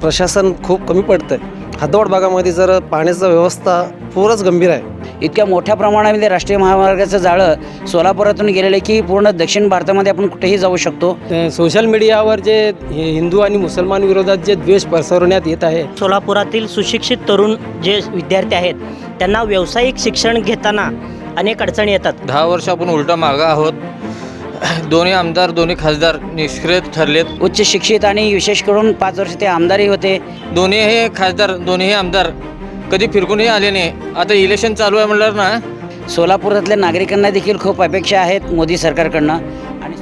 प्रशासन खूप कमी पडतं आहे हदवाड भागामध्ये जर पाण्याचा व्यवस्था पूरच गंभीर आहे. इतक्या मोठ्या प्रमाणामध्ये राष्ट्रीय महामार्गाचं जाळं सोलापुरातून गेलेलं आहे की पूर्ण दक्षिण भारतामध्ये आपण कुठेही जाऊ शकतो. ते सोशल मीडियावर जे हे हिंदू आणि मुसलमान विरोधात जे द्वेष पसरवण्यात येत आहे. सोलापुरातील सुशिक्षित तरुण जे विद्यार्थी आहेत त्यांना व्यावसायिक शिक्षण घेताना अनेक अडचणी येतात. दहा वर्ष आपण उलटा मागं आहोत. दोन्ही आमदार दोन्ही खासदार निष्क्रिय ठरलेत. उच्च शिक्षित आणि विशेष करून पाच वर्ष ते आमदारही होते. दोन्ही हे खासदार दोन्ही आमदार कधी फिरकूनही आले नाही. आता इलेक्शन चालू आहे म्हणल्यावर ना सोलापुरातल्या नागरिकांना देखील खूप अपेक्षा आहेत मोदी सरकारकडनं. आणि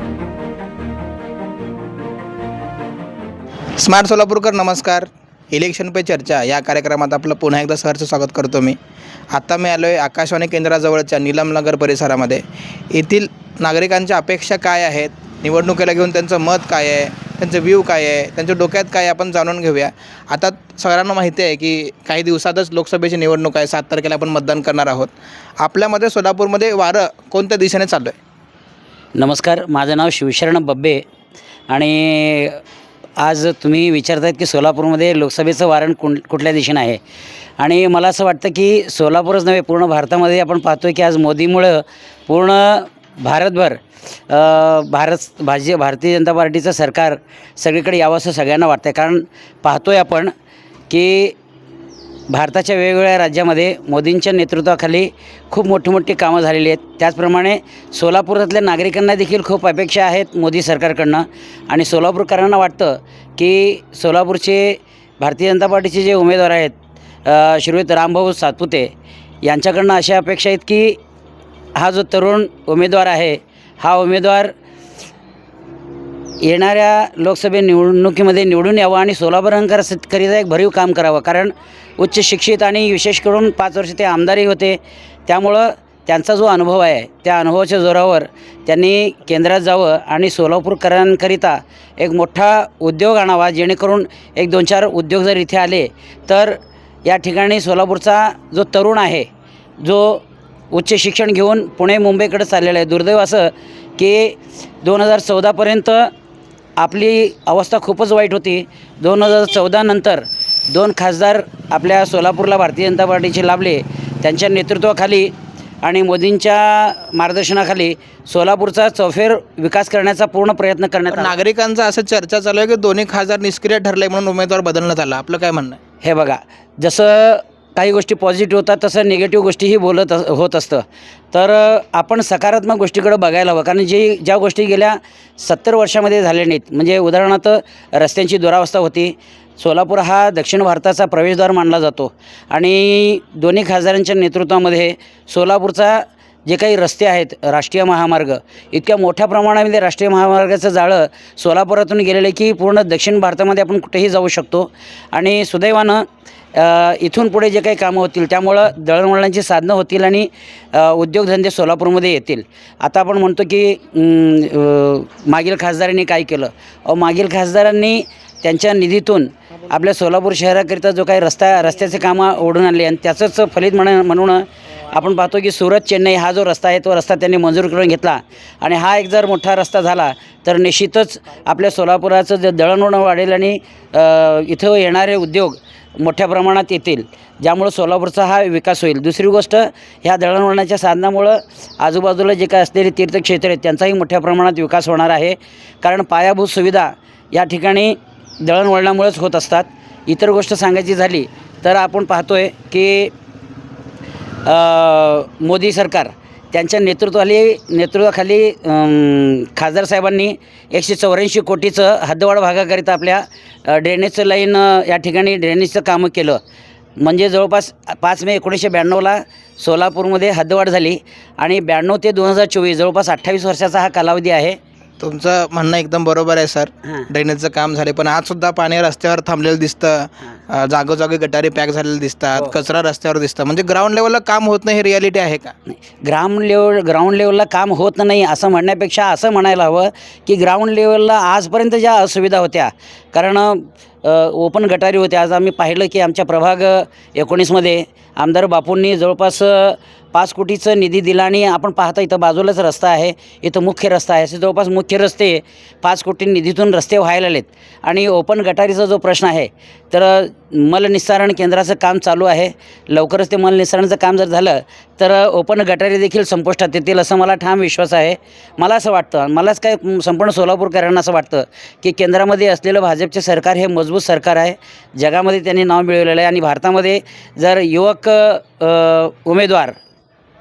स्मार्ट सोलापूरकर नमस्कार. इलेक्शन पे चर्चा. या कार्यक्रमात आपलं पुन्हा एकदा सहर्ष स्वागत करतो मी. आत्ता मी आलो आहे आकाशवाणी केंद्राजवळच्या नीलमनगर परिसरामध्ये. येथील नागरिकांच्या अपेक्षा काय आहेत? निवडणुकीला घेऊन त्यांचं मत काय आहे? त्यांचं व्ह्यू काय आहे? त्यांच्या डोक्यात काय आहे? आपण जाणून घेऊया. आता सगळ्यांना माहिती आहे की काही दिवसातच लोकसभेची निवडणूक आहे. सात तारखेला आपण मतदान करणार आहोत. आपल्यामध्ये सोलापूरमध्ये वारं कोणत्या दिशेने चालू आहे नमस्कार. माझं नाव शिवशरण बब्बे आणि आज तुम्ही विचारतायत की सोलापूरमध्ये लोकसभेचं वारण कुण कुठल्या दिशेनं आहे? आणि मला असं वाटतं की सोलापूरच नव्हे पूर्ण भारतामध्ये आपण पाहतो की आज मोदीमुळं पूर्ण भारतभर भारत भाजी भारतीय जनता पार्टीचं सरकार सगळीकडे यावं असं सगळ्यांना वाटतं आहे कारण पाहतो आहे आपण की भारताच्या वेगवेगळ्या राज्यामध्ये मोदींच्या नेतृत्वाखाली खूप मोठी मोठी कामं झालेली आहेत. त्याचप्रमाणे सोलापुरातल्या नागरिकांना देखील खूप अपेक्षा आहेत मोदी सरकारकडनं. आणि सोलापूरकरांना वाटतं की सोलापूरचे भारतीय जनता पार्टीचे जे उमेदवार आहेत श्रीयुत रामभाऊ सातपुते यांच्याकडनं अशा अपेक्षा आहेत की हा जो तरुण उमेदवार आहे हा उमेदवार येणाऱ्या लोकसभे निवडणुकीमध्ये निवडून यावं आणि सोलापूरकर शेतकरीचा एक भरीव काम करावं. कारण उच्च शिक्षित आणि विशेष करून पाच वर्ष ते आमदारही होते. त्यामुळं त्यांचा जो अनुभव आहे त्या अनुभवाच्या जोरावर त्यांनी केंद्रात जावं आणि सोलापूरकरांकरिता एक मोठा उद्योग आणावा जेणेकरून एक दोन चार उद्योग जर इथे आले तर या ठिकाणी सोलापूरचा जो तरुण आहे जो उच्च शिक्षण घेऊन पुणे मुंबईकडे चाललेलं आहे. दुर्दैव असं की दोन हजार चौदापर्यंत आपली अवस्था खूपच वाईट होती. दोन हजार चौदा नंतर दोन खासदार आपल्या सोलापूरला भारतीय जनता पार्टीचे लाभले. त्यांच्या नेतृत्वाखाली आणि मोदींच्या मार्गदर्शनाखाली सोलापूरचा चौफेर विकास करण्याचा पूर्ण प्रयत्न करण्यात नागरिकांचं असं चर्चा चालू आहे की दोन्ही खासदार निष्क्रिय ठरले म्हणून उमेदवार बदलण्यात आला. आपलं काय म्हणणं आहे? हे बघा जसं काही गोष्टी पॉझिटिव्ह होतात तसं निगेटिव्ह गोष्टीही बोलत अस- होत असतं. तर आपण सकारात्मक गोष्टीकडं बघायला हवं. कारण जी ज्या गोष्टी गेल्या सत्तर वर्षामध्ये झाल्या नाहीत. म्हणजे उदाहरणार्थ रस्त्यांची दुरावस्था होती. सोलापूर हा दक्षिण भारताचा प्रवेशद्वार मानला जातो. आणि दोन्ही खासदारांच्या नेतृत्वामध्ये सोलापूरचा जे काही रस्ते आहेत राष्ट्रीय महामार्ग इतक्या मोठ्या प्रमाणामध्ये राष्ट्रीय महामार्गाचं जाळं सोलापुरातून गेलेलं आहे की पूर्ण दक्षिण भारतामध्ये आपण कुठेही जाऊ शकतो. आणि सुदैवानं इथून पुढे जे काही कामं होतील त्यामुळं दळणवळणाची साधनं होतील आणि उद्योगधंदे सोलापूरमध्ये येतील. आता आपण म्हणतो की मागील खासदारांनी काय केलं? अहो मागील खासदारांनी त्यांच्या निधीतून आपल्या सोलापूर शहराकरिता जो काही रस्ता रस्त्याचे कामं ओढून आणले आणि त्याचंच फलित म्हण म्हणून आपण पाहतो की सुरत चेन्नई हा जो रस्ता आहे तो रस्ता त्यांनी मंजूर करून घेतला. आणि हा एक जर मोठा रस्ता झाला तर निश्चितच आपल्या सोलापुराचं जे दळणवळण वाढेल आणि इथं येणारे उद्योग मोठ्या प्रमाणात येतील. ज्यामुळं सोलापूरचा हा विकास होईल. दुसरी गोष्ट ह्या दळणवळणाच्या साधनामुळं आजूबाजूला जे काय असलेले तीर्थक्षेत्र आहेत त्यांचाही मोठ्या प्रमाणात विकास होणार आहे. कारण पायाभूत सुविधा या ठिकाणी दळणवळणामुळेच होत असतात. इतर गोष्ट सांगायची झाली तर आपण पाहतो आहे की मोदी सरकार त्यांच्या नेतृत्वाली नेतृत्वाखाली अम, खासदार साहेबांनी एकशे चौऱ्याऐंशी कोटीचं हद्दवाड भागाकरिता आपल्या ड्रेनेजचं लाईन या ठिकाणी ड्रेनेजचं कामं केलं. म्हणजे जवळपास पाच मे एकोणीसशे ब्याण्णवला सोलापूरमध्ये हद्दवाढ झाली. आणि ब्याण्णव ते दोन हजार चोवीस जवळपास अठ्ठावीस वर्षाचा हा कालावधी आहे. तुमचं म्हणणं एकदम बरोबर आहे सर. हां. ड्रेनेजचं काम झाले पण आज सुद्धा पाणी रस्त्यावर थांबलेलं दिसतं. अ, जागोजागी गटारी पॅक झालेले दिसतात. हो. कचरा रस्त्यावर दिसतं. म्हणजे ग्राउंड लेवलला काम होत नाही हे रियालिटी आहे का? ग्राउंड लेवल ग्राउंड लेवलला काम होत नाही असं म्हणण्यापेक्षा असं म्हणायला हवं की ग्राउंड लेवलला आजपर्यंत ज्या असुविधा होत्या कारण ओपन गटारी होते. आज आम्ही पाहिलं की आमच्या प्रभाग एकोणीसमध्ये आमदार बापूंनी जवळपास पाच कोटीचं निधी दिला आणि आपण पाहता इथं बाजूलाच रस्ता आहे. इथं मुख्य रस्ता आहे. असे जवळपास मुख्य रस्ते पाच कोटी निधीतून रस्ते व्हायला आलेत. आणि ओपन गटारीचा जो प्रश्न आहे तर मलनिस्सारण केंद्राचं काम चालू आहे. लवकरच ते मलनिस्सारणचं काम जर झालं तर ओपन गटारी देखील संपुष्टात येतील असं मला ठाम विश्वास आहे. मला असं वाटतं मलाच काय संपूर्ण सोलापूरकरांना असं वाटतं की केंद्रामध्ये असलेलं भाजपचे सरकार हे मजबूत सरकार आहे. जगामध्ये त्यांनी नाव मिळवलेलं आहे आणि भारतामध्ये जर युवक उमेदवार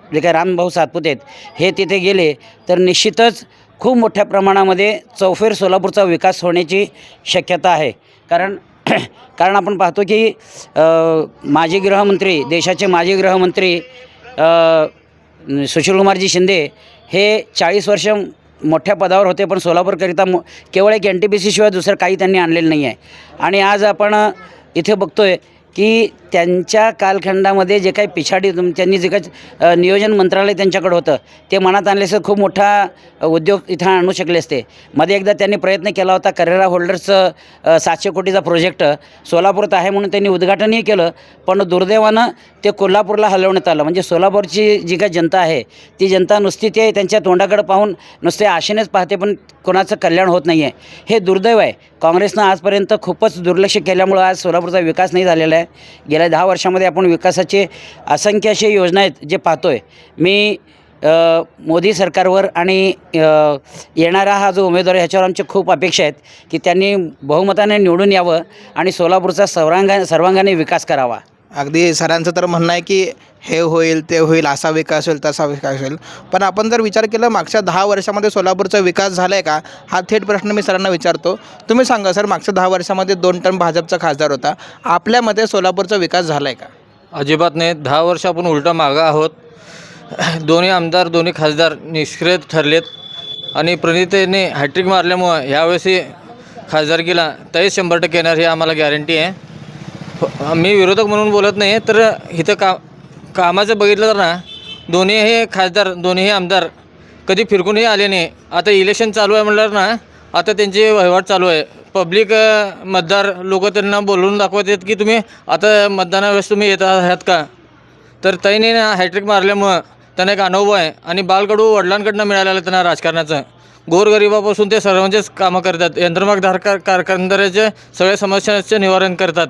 जे काही रामभाऊ सातपुते आहेत हे तिथे गेले तर निश्चितच खूप मोठ्या प्रमाणामध्ये चौफेर सोलापूरचा विकास होण्याची शक्यता आहे. कारण कारण आपण पाहतो की माजी गृहमंत्री देशाचे माजी गृहमंत्री सुशीलकुमारजी शिंदे हे चाळीस वर्ष मोठ्या पदावर होते पण सोलापूरकरिता मो केवळ एक एन टी पी सीशिवाय दुसरं काही त्यांनी आणलेलं नाही आहे. आणि आज आपण इथे बघतो आहे की त्यांच्या कालखंडामध्ये जे काही पिछाडी तुम त्यांनी जे काही नियोजन मंत्रालय त्यांच्याकडं होतं ते मनात आणले असं खूप मोठा उद्योग इथं आणू शकले असते. मध्ये एकदा त्यांनी प्रयत्न केला होता करेरा होल्डर्सचं सातशे कोटीचा प्रोजेक्ट सोलापूरत आहे म्हणून त्यांनी उद्घाटनही केलं पण दुर्दैवानं ते कोल्हापूरला हलवण्यात आलं. म्हणजे सोलापूरची जी काही जनता आहे ती जनता नुसती ते त्यांच्या तोंडाकडे पाहून नुसते आशेनेच पाहते पण कोणाचं कल्याण होत नाही आहे हे दुर्दैव आहे. काँग्रेसनं आजपर्यंत खूपच दुर्लक्ष केल्यामुळं आज सोलापूरचा विकास नाही झालेला आहे. गेल्या दहा वर्षामध्ये आपण विकासाचे असंख्य असे योजना आहेत जे पाहतो आहे मी मोदी सरकारवर आणि येणारा हा जो उमेदवार ह्याच्यावर आमच्या खूप अपेक्षा आहेत की त्यांनी बहुमताने निवडून यावं आणि सोलापूरचा सर्वांगा सर्वांगाने विकास करावा. अगदी सरांचं तर म्हणणं आहे की हे होईल ते होईल असा विकास होईल तसा विकास होईल. पण आपण जर विचार केला मागच्या दहा वर्षामध्ये सोलापूरचा विकास झाला आहे का? हा थेट प्रश्न मी सरांना विचारतो. तुम्ही सांगा सर मागच्या दहा वर्षामध्ये दोन टर्म भाजपचा खासदार होता. आपल्यामध्ये सोलापूरचा विकास झाला आहे का? अजिबात नाही. दहा वर्ष आपण उलटा मागं आहोत. दोन्ही आमदार दोन्ही खासदार निष्क्रिय ठरलेत. आणि प्रणितेने हॅट्रिक मारल्यामुळं ह्यावेळेसही खासदारकीला तरी शंभर टक्के येणार ही आम्हाला गॅरंटी आहे. हो, मी विरोधक म्हणून बोलत नाही तर इथं का कामाचं बघितलं तर ना दोन्ही हे खासदार दोन्हीही आमदार कधी फिरकूनही आले नाही. आता इलेक्शन चालू आहे म्हटल्यावर ना आता त्यांची वहिवाट चालू आहे. पब्लिक मतदार लोक त्यांना बोलवून दाखवत आहेत की तुम्ही आता मतदानावेळेस तुम्ही येत आहात का? तर ताईने ना हॅट्रिक मारल्यामुळं त्यांना एक अनुभव आहे आणि बालकडू वडिलांकडनं मिळालेलं त्यांना राजकारणाचं. गोरगरिबापासून ते सर्वांचेच कामं करतात. यंत्रमागधार कार कारखानदाराचे सगळ्या समस्यांचे निवारण करतात.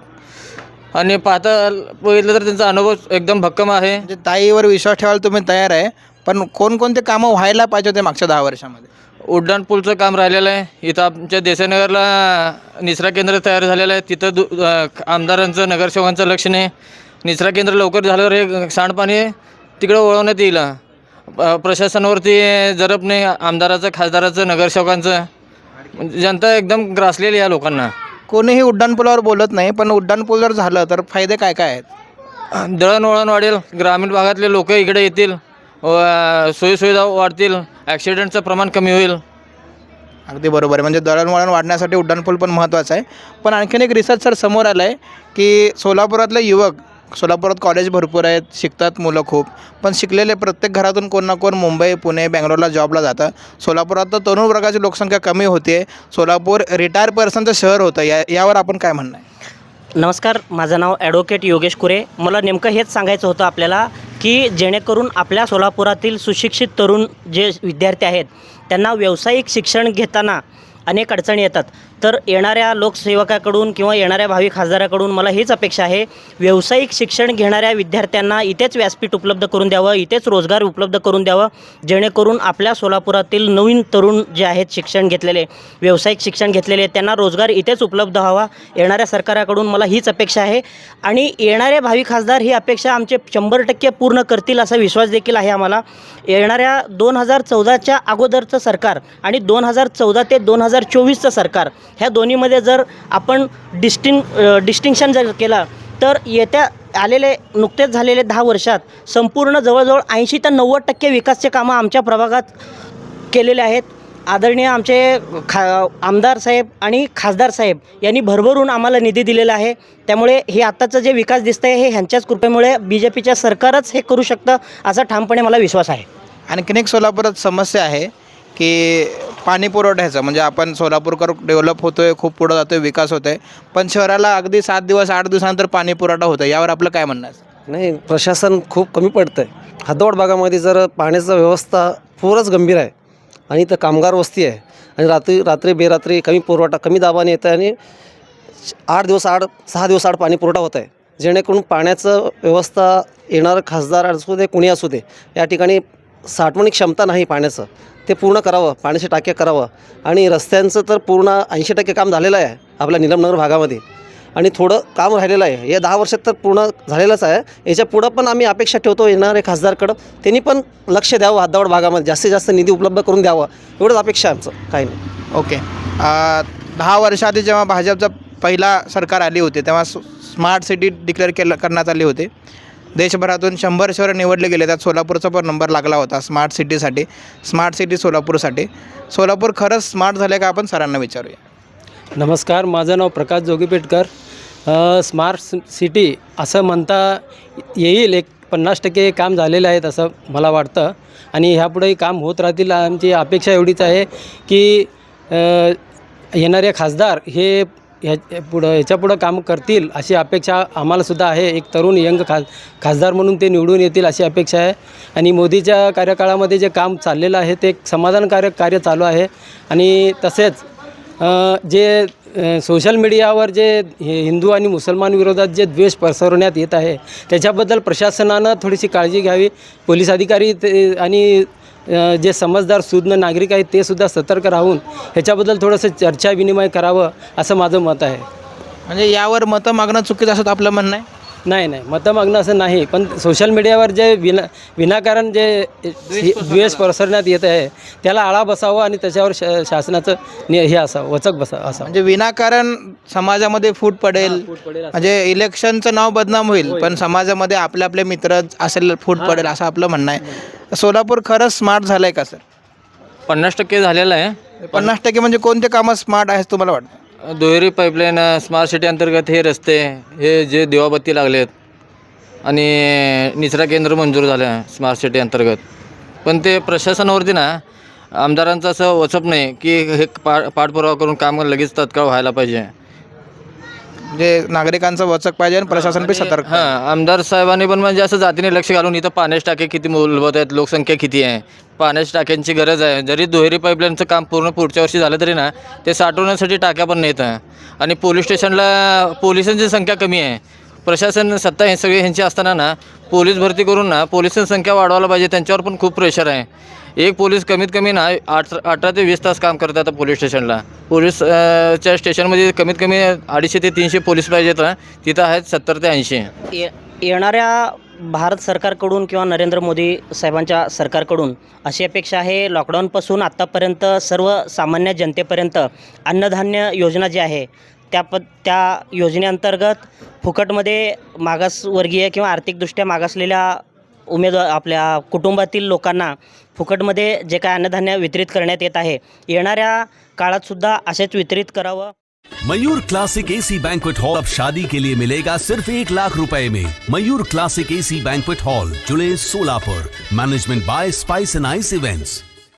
आणि पाहता बघितलं तर त्यांचा अनुभव एकदम भक्कम आहे. म्हणजे ताईवर विश्वास ठेवायला तुम्ही तयार आहे पण कोणकोणते कामं व्हायला पाहिजे होते मागच्या दहा वर्षामध्ये? उड्डाण पूलचं काम राहिलेलं आहे. इथं आमच्या देसाईनगरला निचरा केंद्र तयार झालेलं आहे. तिथं दु अ, आमदारांचं नगरसेवकांचं लक्ष नाही. निचरा केंद्र लवकर झाल्यावर हे सांडपाणी तिकडं वळवण्यात येईल. प्रशासनावरती जरब नाही आमदाराचं खासदाराचं नगरसेवकांचं. म्हणजे जनता एकदम ग्रासलेली आहे या लोकांना. कोणीही उड्डाणपुलावर बोलत नाही पण उड्डाणपूल जर झालं तर फायदे काय काय आहेत? दळणवळण वाढेल. ग्रामीण भागातले लोक इकडे येतील व सोयीसुविधा वाढतील ॲक्सिडेंटचं प्रमाण कमी होईल. अगदी बरोबर आहे. म्हणजे दळणवळण वाढण्यासाठी उड्डाणपूल पण महत्त्वाचं आहे. पण आणखीन एक रिसर्च सर समोर आलं आहे की सोलापुरातले युवक सोलापुरात कॉलेज भरपूर आहेत शिकतात मुलं खूप. पण शिकलेले प्रत्येक घरातून कोण ना कोण मुंबई पुणे बँगलोरला जॉबला जातं. सोलापुरात तर तरुण वर्गाची लोकसंख्या कमी होते सोलापूर रिटायर पर्सनचं शहर होतं. या यावर आपण काय म्हणणं आहे? नमस्कार माझं नाव ॲडव्होकेट योगेश कुरे. मला नेमकं हेच सांगायचं होतं आपल्याला की जेणेकरून आपल्या सोलापुरातील सुशिक्षित तरुण जे विद्यार्थी आहेत त्यांना व्यावसायिक शिक्षण घेताना अनेक अडचणी येतात. तर येणाऱ्या लोकसेवकाकडून किंवा येणाऱ्या भावी खासदाराकडून मला हीच अपेक्षा आहे व्यावसायिक शिक्षण घेणाऱ्या विद्यार्थ्यांना इथेच व्यासपीठ उपलब्ध करून द्यावं इथेच रोजगार उपलब्ध करून द्यावं जेणेकरून आपल्या सोलापुरातील नवीन तरुण जे आहेत शिक्षण घेतलेले व्यावसायिक शिक्षण घेतलेले त्यांना रोजगार इथेच उपलब्ध व्हावा येणाऱ्या सरकाराकडून मला हीच अपेक्षा आहे. आणि येणारे भावी खासदार ही अपेक्षा आमचे शंभर टक्के पूर्ण करतील असा विश्वास देखील आहे आम्हाला. येणाऱ्या दोन हजार चौदाच्या अगोदरचं सरकार आणि दोन हजार चौदा ते दोन हजार चोवीसचं सरकार ह्या दोन्हीमध्ये जर आपण डिस्टिंग डिस्टिंक्शन जर केलं तर येत्या आलेले नुकतेच झालेले दहा वर्षात संपूर्ण जवळजवळ ऐंशी ते नव्वद टक्के विकासचे कामं आमच्या प्रभागात केलेले आहेत. आदरणीय आमचे खा आमदार साहेब आणि खासदार साहेब यांनी भरभरून आम्हाला निधी दिलेला आहे. त्यामुळे हे आत्ताचं जे विकास दिसतं आहे हे ह्यांच्याच कृपेमुळे बी जे पीच्या सरकारच हे करू शकतं असा ठामपणे मला विश्वास आहे. आणखीन एक सोलापुरात समस्या आहे की पाणी पुरवठ्याचं म्हणजे आपण सोलापूरकर डेव्हलप होतो आहे खूप पुढं जातो आहे विकास होतो आहे पण शहराला अगदी सात दिवस आठ दिवसानंतर पाणी पुरवठा होतो यावर आपलं काय म्हणणं आहे? नाही प्रशासन खूप कमी पडतं आहे हद्दवाड भागामध्ये जर पाण्याचा व्यवस्था पूरच गंभीर आहे आणि इथं कामगार वस्ती आहे आणि रात्री रात्री बेरात्री कमी पुरवठा कमी दाबाने येतं आहे आणि आठ दिवस आठ सहा दिवस आड पाणी पुरवठा होत आहे जेणेकरून पाण्याचं व्यवस्था येणारं खासदार असू दे कुणी असू दे या ठिकाणी साठवणी क्षमता नाही पाण्याचं. ते पूर्ण करावं पाण्याचे टाक्या करावं. आणि रस्त्यांचं तर पूर्ण ऐंशी टक्के काम झालेलं आहे आपल्या निलमनगर भागामध्ये. आणि थोडं काम राहिलेलं आहे. या दहा वर्षात तर पूर्ण झालेलंच आहे. याच्या पुढं पण आम्ही अपेक्षा ठेवतो येणारे खासदारकडं. त्यांनी पण लक्ष द्यावं हातदावड भागामध्ये. जास्तीत जास्त निधी उपलब्ध करून द्यावं. एवढंच अपेक्षा आहे आमचं. काही नाही. ओके. दहा वर्षाआधी जेव्हा भाजपचं पहिला सरकार आली होती तेव्हा स्मार्ट सिटी डिक्लेअर केलं करण्यात आली होती. देशभरातून शंभर शहर निवडले गेले त्यात सोलापूरचा पण नंबर लागला होता स्मार्ट सिटीसाठी स्मार्ट सिटी सोलापूरसाठी. सोलापूर खरंच स्मार्ट झाले का आपण सरांना विचारूया. नमस्कार माझं नाव प्रकाश जोगीपेटकर. स्मार्ट सिटी असं म्हणता येईल एक पन्नास टक्के काम झालेलं आहे असं मला वाटतं. आणि ह्यापुढेही काम होत राहतील आमची अपेक्षा एवढीच आहे की येणारे खासदार हे ह्या पुढं ह्याच्यापुढं काम करतील अशी अपेक्षा आम्हालासुद्धा आहे. एक तरुण यंग खा खासदार म्हणून ते निवडून येतील अशी अपेक्षा आहे. आणि मोदीच्या कार्यकाळामध्ये जे काम चाललेलं आहे ते एक समाधानकारक कार्य चालू आहे. आणि तसेच जे सोशल मीडियावर जे हे हिंदू आणि मुसलमान विरोधात जे द्वेष पसरवण्यात येत आहे त्याच्याबद्दल प्रशासनानं थोडीशी काळजी घ्यावी. पोलीस अधिकारी ते आणि जे समजदार सुज्ञ नागरिक आहेत ते सुद्धा सतर्क राहून ह्याच्याबद्दल थोडंसं चर्चा विनिमय करावं असं माझं मत आहे. म्हणजे यावर मतं मागणं चुकीचं असं आपलं म्हणणं आहे? नाही नाही. मतं मागणं असं नाही. पण सोशल मीडियावर जे विना विनाकारण जे द्वेष पसरण्यात येत आहे त्याला आळा बसावं आणि त्याच्यावर श शासनाचं नि हे असावं वचक बसा असावं. म्हणजे विनाकारण समाजामध्ये फूट पडेल. असं. म्हणजे इलेक्शनचं नाव बदनाम होईल पण समाजामध्ये आपले आपले मित्र असेल फूट पडेल असं आपलं म्हणणं आहे. सोलापूर खरंच स्मार्ट झालं आहे का सर पन्नास टक्के झालेलं आहे. पन्नास टक्के म्हणजे कोणते कामं स्मार्ट आहेत तुम्हाला वाटतं? दुहेरी पाईपलाईन स्मार्ट सिटी अंतर्गत हे रस्ते हे जे दिवाबत्ती लागलेत आणि निचरा केंद्र मंजूर झालं स्मार्ट सिटी अंतर्गत. पण ते प्रशासनावरती ना आमदारांचं असं वचप नाही की हे पा पाठपुरावा करून काम लगेच तत्काळ व्हायला पाहिजे. म्हणजे नागरिकांचं वचक पाहिजे आणि प्रशासन पण सतर्क. हां आमदार साहेबांनी पण म्हणजे असं जातीने लक्ष घालून इथं पाण्याच्या टाके किती मूलभूत आहेत लोकसंख्या किती आहे पाण्याच्या टाक्यांची गरज आहे. जरी दुहेरी पाईपलाईनचं काम पूर्ण पुढच्या वर्षी झालं तरी ना ते साठवण्यासाठी टाक्या पण नाहीत आणि पोलीस स्टेशनला पोलिसांची संख्या कमी आहे. प्रशासन सत्ता हे सगळे ह्यांची असताना ना पोलीस भरती करून ना पोलिसांची संख्या वाढवायला पाहिजे त्यांच्यावर पण खूप प्रेशर आहे. एक पोलीस कमीत कमी ना आठ अठरा ते वीस तास काम करतात पोलीस स्टेशनला पोलीसच्या स्टेशनमध्ये कमीत कमी अडीचशे ते तीनशे पोलीस पाहिजेत हं. तिथं आहेत सत्तर ते ऐंशी ये येणाऱ्या भारत सरकारकडून किंवा नरेंद्र मोदी साहेबांच्या सरकारकडून अशी अपेक्षा आहे लॉकडाऊनपासून आत्तापर्यंत सर्वसामान्य जनतेपर्यंत अन्नधान्य योजना जी आहे त्या प त्या योजनेअंतर्गत फुकटमध्ये मागासवर्गीय किंवा आर्थिकदृष्ट्या मागासलेल्या उमेदवार आपल्या कुटुंबातील लोकांना फुकटमध्ये जे काय अन्नधान्य वितरित करण्यात येत आहे. येणाऱ्या काळातसुद्धा असेच वितरित करावं. Mayur classic AC banquet hall अब शादी के लिए मिलेगा सिर्फ एक लाख रुपए में. Mayur classic AC banquet hall जुड़े Solapur. Management by spice and ice events